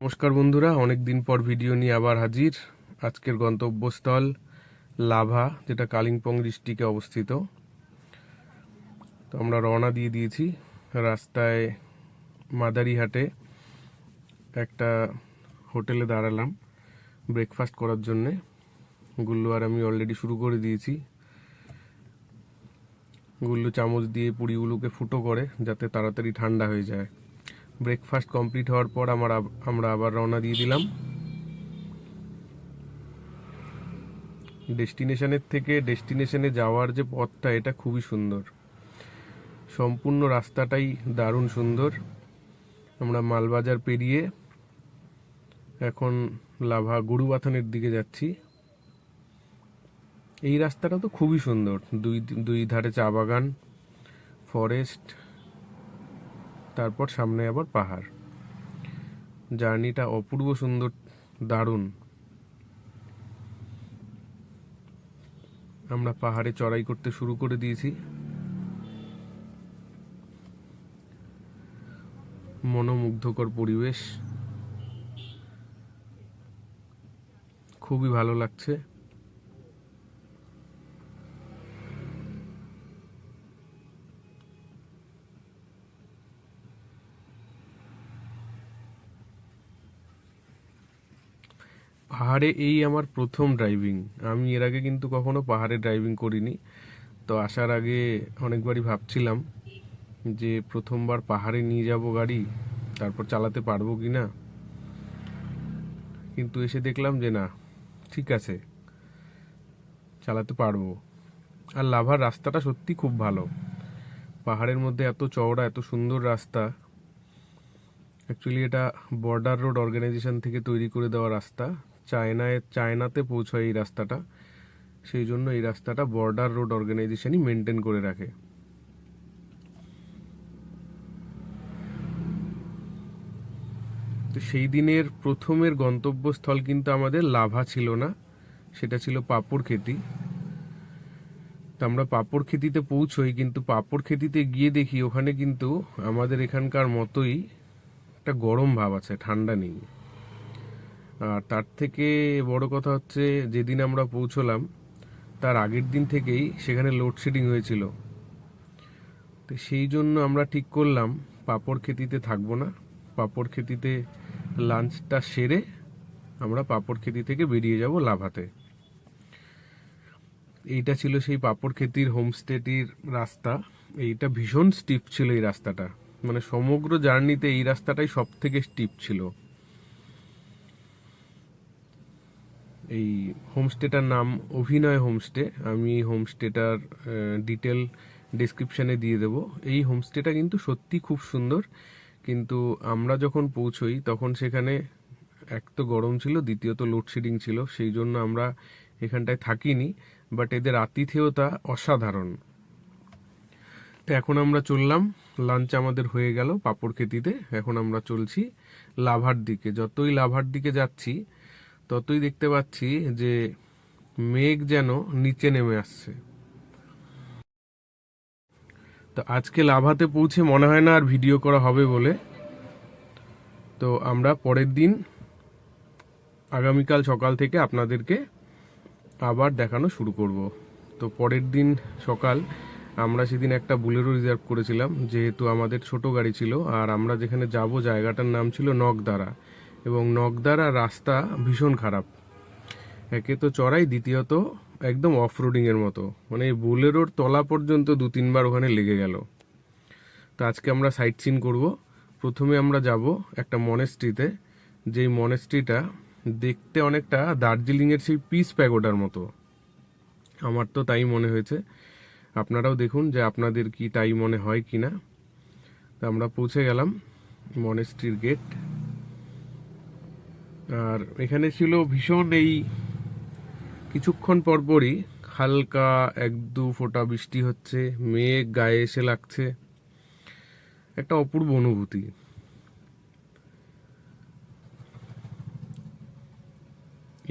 নমস্কার বন্ধুরা অনেক দিন পর ভিডিও নিয়ে আবার হাজির। আজকের গন্তব্যস্থল লাভা, যেটা কালিম্পং ডিস্ট্রিক্টে অবস্থিত। তো আমরা রওনা দিয়ে দিয়েছি রাস্তায় মাদারিহাটে একটা হোটেলে দাঁড়ালাম ব্রেকফাস্ট করার জন্যে। গুল্লু আর আমি অলরেডি শুরু করে দিয়েছি। গুল্লু চামচ দিয়ে পুরিগুলোকে ফুটো করে যাতে তাড়াতাড়ি ঠান্ডা হয়ে যায়। ব্রেকফাস্ট কমপ্লিট হওয়ার পর আমার আমরা আবার রওনা দিয়ে দিলাম। ডেস্টিনেশনের থেকে ডেস্টিনেশনে যাওয়ার যে পথটা, এটা খুবই সুন্দর। সম্পূর্ণ রাস্তাটাই দারুণ সুন্দর। আমরা মালবাজার পেরিয়ে এখন লাভা গরুবাথানের দিকে যাচ্ছি। এই রাস্তাটা তো খুবই সুন্দর। দুই দুই ধারে চা বাগান ফরেস্ট তারপর সামনে আবার পাহাড়। জার্নিটা অপূর্ব সুন্দর, দারুণ। আমরা পাহাড়ে চড়াই করতে শুরু করে দিয়েছি। মনোমুগ্ধকর পরিবেশ। খুবই ভালো লাগছে। পাহাড়ে এই আমার প্রথম ড্রাইভিং আমি এর আগে কিন্তু কখনো পাহাড়ে ড্রাইভিং করিনি। তো আসার আগে অনেকবারই ভাবছিলাম যে প্রথমবার পাহাড়ে নিয়ে যাব গাড়ি, তারপর চালাতে পারব কি না কিন্তু এসে দেখলাম যে না, ঠিক আছে, চালাতে পারব। আর লাভার রাস্তাটা সত্যি খুব ভালো। পাহাড়ের মধ্যে এত চওড়া, এত সুন্দর রাস্তা। অ্যাকচুয়ালি এটা বর্ডার রোড অর্গানাইজেশন থেকে তৈরি করে দেওয়া রাস্তা। চায়নায়, চায়নাতে পৌঁছায় এই রাস্তাটা। সেই জন্য এই রাস্তাটা বর্ডার রোড অর্গানাইজেশনই মেনটেন করে রাখে। তো সেই দিনের প্রথমের গন্তব্যস্থল কিন্তু আমাদের লাভা ছিল না। সেটা ছিল পাপড় খেতি। তো আমরা পাপড় খেতিতে পৌঁছই, কিন্তু পাপড় খেতিতে গিয়ে দেখি ওখানে কিন্তু আমাদের এখানকার মতোই একটা গরম ভাব আছে, ঠান্ডা নেই। আর তার থেকে বড় কথা হচ্ছে, যেদিন আমরা পৌঁছলাম, তার আগের দিন থেকেই সেখানে লোডশেডিং হয়েছিল। তো সেই জন্য আমরা ঠিক করলাম, পাপড় খেতিতে থাকব না। পাপড় খেতিতে লাঞ্চটা সেরে আমরা পাপড় খেতি থেকে বেরিয়ে যাব লাভাতে। এইটা ছিল সেই পাপড় খেতির হোমস্টেটির রাস্তা। এইটা ভীষণ স্টিপ ছিল এই রাস্তাটা। মানে সমগ্র জার্নিতে এই রাস্তাটাই সব থেকে স্টিপ ছিল। এই হোমস্টেটার নাম অভিনয় হোমস্টে। আমি হোমস্টেটার ডিটেল ডিসক্রিপশানে দিয়ে দেব। এই হোমস্টেটা কিন্তু সত্যি খুব সুন্দর। কিন্তু আমরা যখন পৌঁছই, তখন সেখানে এক তো গরম ছিল, দ্বিতীয়ত লোডশেডিং ছিল, সেই জন্য আমরা এখানটায় থাকিনি। বাট এদের আতিথেয়তা অসাধারণ। তো এখন আমরা চললাম। লাঞ্চ আমাদের হয়ে গেল পাপড় খেতিতে। এখন আমরা চলছি লাভার দিকে। যতই লাভার দিকে যাচ্ছি ততই দেখতে পাচ্ছি যে মেঘ যেন নিচে নেমে আসছে। তো আজকে লাভাতে পৌঁছে মনে হয় না আর ভিডিও করা হবে বলে। তো আমরা পরের দিন আগামীকাল সকাল থেকে আপনাদেরকে আবার দেখানো শুরু করব। তো পরের দিন সকাল আমরা সেদিন একটা বুলেরো রিজার্ভ করেছিলাম, যেহেতু আমাদের ছোট গাড়ি ছিল, আর আমরা যেখানে যাব জায়গাটার নাম ছিল নকদারা এবং নকদারা রাস্তা ভীষণ খারাপ। একে তো চড়াই, দ্বিতীয়ত একদম অফ রোডিংয়ের মতো। মানে বুলেরোর তলা পর্যন্ত দু তিনবার ওখানে লেগে গেল। তো আজকে আমরা সাইট সিন করব। প্রথমে আমরা যাব একটা মনেস্ট্রিতে। যেই মনেস্ট্রিটা দেখতে অনেকটা দার্জিলিংয়ের সেই পিস প্যাগোডার মতো। আমার তো তাই মনে হয়েছে। আপনারাও দেখুন যে আপনাদের কি তাই মনে হয় কি না তো আমরা পৌঁছে গেলাম মনেস্ট্রির গেট। আর এখানে ছিল ভীষণ এই কিছুক্ষণ পরপরই হালকা এক দু ফোঁটা বৃষ্টি হচ্ছে, মেঘ গায়ে এসে লাগছে। একটা অপূর্ব অনুভূতি।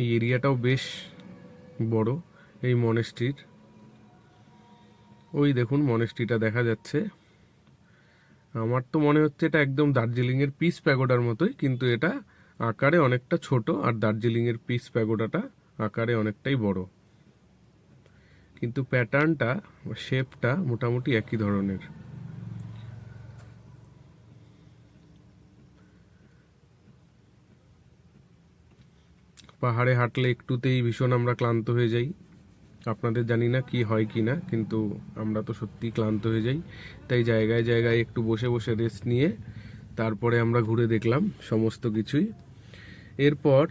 এই এরিয়াটাও বেশ বড়, এই মনেস্ট্রির। ওই দেখুন মনেস্ট্রিটা দেখা যাচ্ছে। আমার তো মনে হচ্ছে এটা একদম দার্জিলিংয়ের পিস প্যাগোডার মতোই, কিন্তু এটা আকারে অনেকটা ছোট আর দার্জিলিংয়ের পিস প্যাগোডাটা আকারে অনেকটাই বড়। কিন্তু প্যাটার্নটা, শেপটা মোটামুটি একই ধরনের। পাহাড়ে হাঁটলে একটুতেই ভীষণ আমরা ক্লান্ত হয়ে যাই। আপনাদের জানি না কি হয় কি না, কিন্তু আমরা তো সত্যিই ক্লান্ত হয়ে যাই। তাই জায়গায় জায়গায় একটু বসে বসে রেস্ট নিয়ে তারপরে আমরা ঘুরে দেখলাম সমস্ত কিছুই। এরপর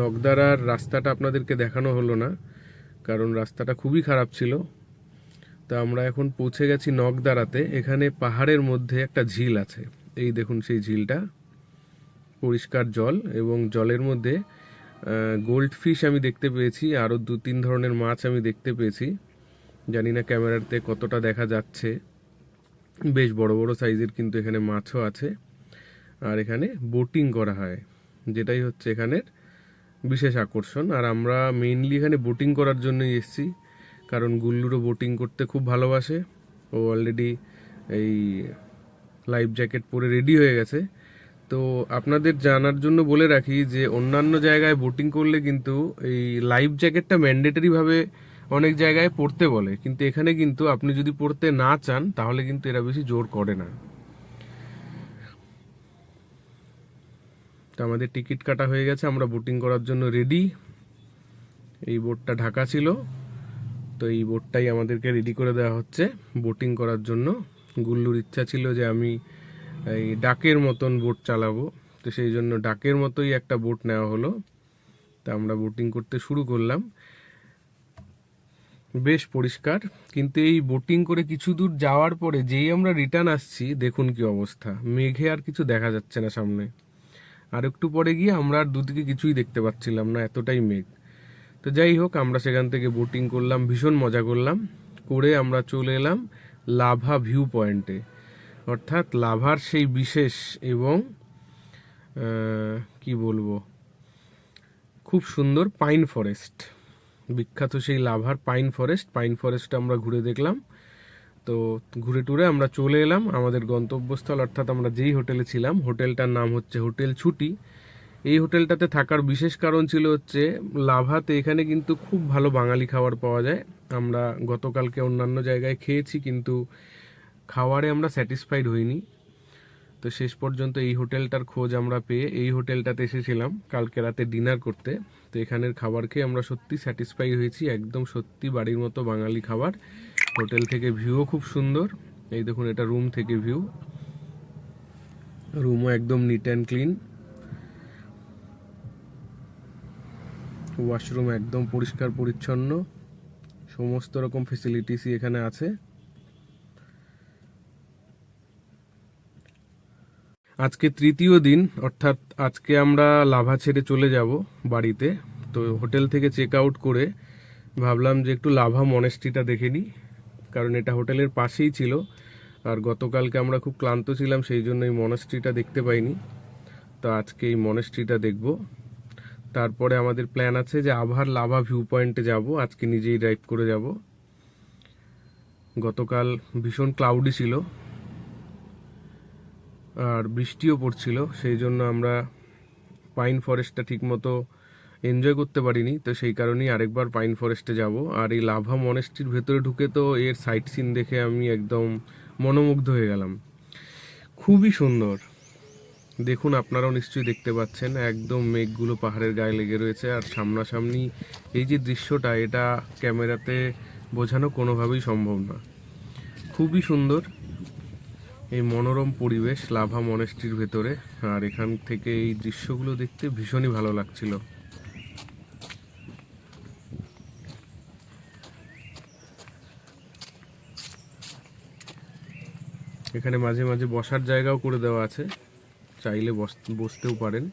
নগদারার রাস্তাটা আপনাদেরকে দেখানো হলো না, কারণ রাস্তাটা খুবই খারাপ ছিল। তা আমরা এখন পৌঁছে গেছি নগদারাতে। এখানে পাহাড়ের মধ্যে একটা ঝিল আছে। এই দেখুন সেই ঝিলটা। পরিষ্কার জল এবং জলের মধ্যে গোল্ড ফিশ আমি দেখতে পেয়েছি, আরও দু তিন ধরনের মাছ আমি দেখতে পেয়েছি। জানি না ক্যামেরাতে কতটা দেখা যাচ্ছে। বেশ বড় বড় সাইজের কিন্তু এখানে মাছও আছে। আর এখানে বোটিং করা হয়। যেটাই হচ্ছে এখানের বিশেষ আকর্ষণ। আর আমরা মেইনলি এখানে বোটিং করার জন্যই এসেছি, কারণ গুল্লুরও বোটিং করতে খুব ভালোবাসে। ও অলরেডি এই লাইফ জ্যাকেট পরে রেডি হয়ে গেছে। তো আপনাদের জানার জন্য বলে রাখি যে, অন্যান্য জায়গায় বোটিং করলে কিন্তু এই লাইফ জ্যাকেটটা ম্যান্ডেটরিভাবে অনেক জায়গায় পড়তে বলে। কিন্তু এখানে কিন্তু আপনি যদি পড়তে না চান, তাহলে কিন্তু এরা বেশি জোর করে না। তো আমাদের টিকিট কাটা হয়ে গেছে, আমরা বোটিং করার জন্য রেডি এই বোটটা ঢাকা ছিল, তো এই বোটটাই আমাদেরকে রেডি করে দেওয়া হচ্ছে বোটিং করার জন্য। গুল্লুর ইচ্ছা ছিল যে আমি এই ডাকের মতন বোট চালাবো, তো সেই জন্য ডাকের মতোই একটা বোট নেওয়া হলো। তা আমরা বোটিং করতে শুরু করলাম। বেশ পরিষ্কার, কিন্তু এই বোটিং করে কিছু দূর যাওয়ার পরে যেই আমরা রিটার্ন আসছি, দেখুন কি অবস্থা। মেঘে আর কিছু দেখা যাচ্ছে না সামনে। আর একটু পরে গিয়ে আমরা আর দুদিকে কিছুই দেখতে পাচ্ছিলাম না, এতটাই মেঘ। তো যাই হোক, আমরা সেখান থেকে বোটিং করলাম, ভীষণ মজা করলাম। করে আমরা চলে এলাম লাভা ভিউ পয়েন্টে অর্থাৎ লাভার সেই বিশেষ এবং কি বলব, খুব সুন্দর পাইন ফরেস্ট বিখ্যাত সেই লাভার পাইন ফরেস্ট পাইন ফরেস্ট আমরা ঘুরে দেখলাম। তো ঘুরে টুরে আমরা চলে এলাম আমাদের গন্তব্যস্থল, অর্থাৎ আমরা যেই হোটেলে ছিলাম, হোটেলটার নাম হচ্ছে হোটেল ছুটি। এই হোটেলটাতে থাকার বিশেষ কারণ ছিল হচ্ছে, লাভাতে এখানে কিন্তু খুব ভালো বাঙালি খাবার পাওয়া যায়। আমরা গতকালকে অন্যান্য জায়গায় খেয়েছি, কিন্তু খাওয়ারে আমরা স্যাটিসফাইড হইনি। তো শেষ পর্যন্ত এই হোটেলটার খোঁজ আমরা পেয়ে এই হোটেলটাতে এসেছিলাম কালকে রাতে ডিনার করতে। তো এখানের খাবার খেয়ে আমরা সত্যি স্যাটিসফাই হয়েছি, একদম সত্যি বাড়ির মতো বাঙালি খাবার। হোটেল থেকে ভিউও খুব সুন্দর। এই দেখুন, এটা রুম থেকে ভিউ। রুমও একদম নিট অ্যান্ড ক্লিন ওয়াশরুম একদম পরিষ্কার, পরিচ্ছন্ন। সমস্ত রকম ফেসিলিটিসই এখানে আছে। আজকে তৃতীয় দিন, অর্থাৎ আজকে আমরা লাভা ছেড়ে চলে যাব বাড়িতে। তো হোটেল থেকে চেক আউট করে ভাবলাম যে একটু লাভা মনেস্ট্রিটা দেখে নিই। কারণ এটা হোটেলের পাশেই ছিল। আর গতকালকে আমরা খুব ক্লান্ত ছিলাম, সেই জন্য এই মনেস্ট্রিটা দেখতে পাইনি। তো আজকে এই মনেস্ট্রিটা দেখব। তারপরে আমাদের প্ল্যান আছে যে আবার লাভা ভিউ পয়েন্টে যাব, আজকে নিজেই ড্রাইভ করে যাব। গতকাল ভীষণ ক্লাউডি ছিল। আর বৃষ্টিও পড়ছিল, সেই জন্য আমরা পাইন ফরেস্টটা ঠিকমতো এনজয় করতে পারিনি, তো সেই কারণেই আরেকবার পাইন ফরেস্টে যাব। আর এই লাভা মনেস্ট্রির ভেতরে ঢুকে তো এর সাইট সিন দেখে আমি একদম মনোমুগ্ধ হয়ে গেলাম। খুবই সুন্দর। দেখুন, আপনারাও নিশ্চয়ই দেখতে পাচ্ছেন, একদম মেঘগুলো পাহাড়ের গায়ে লেগে রয়েছে। আর সামনাসামনি এই যে দৃশ্যটা, এটা ক্যামেরাতে বোঝানো কোনোভাবেই সম্ভব না। খুবই সুন্দর এই মনোরম পরিবেশ লাভা মনেস্ট্রির ভেতরে। আর এখান থেকে এই দৃশ্যগুলো দেখতে ভীষণই ভালো লাগছিল। এখানে মাঝে মাঝে বসার জায়গাও করে দেওয়া আছে। চাইলে বস- বসতেও পারেন।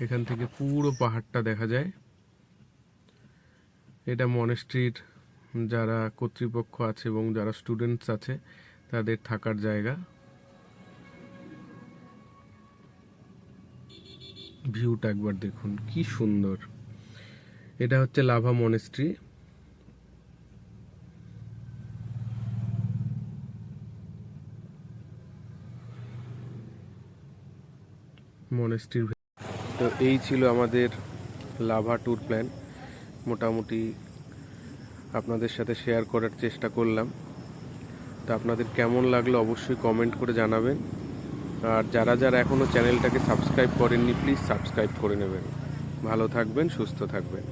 এখান থেকে পুরো পাহাড়টা দেখা যায়। এটা মনেস্ট্রির যারা কর্তৃপক্ষ আছে এবং যারা স্টুডেন্টস আছে, তাদের থাকার জায়গা। ভিউটা একবার দেখুন, কি সুন্দর। এটা হচ্ছে লাভা মনেস্ট্রি। মনেস্ট্রির তো এই ছিল আমাদের লাভা ট্যুর প্ল্যান মোটামুটি আপনাদের সাথে শেয়ার করার চেষ্টা করলাম। তো আপনাদের কেমন লাগল অবশ্যই কমেন্ট করে জানাবেন। আর যারা যারা এখনও চ্যানেলটাকে সাবস্ক্রাইব করেননি প্লিজ সাবস্ক্রাইব করে নেবেন। ভালো থাকবেন, সুস্থ থাকবেন।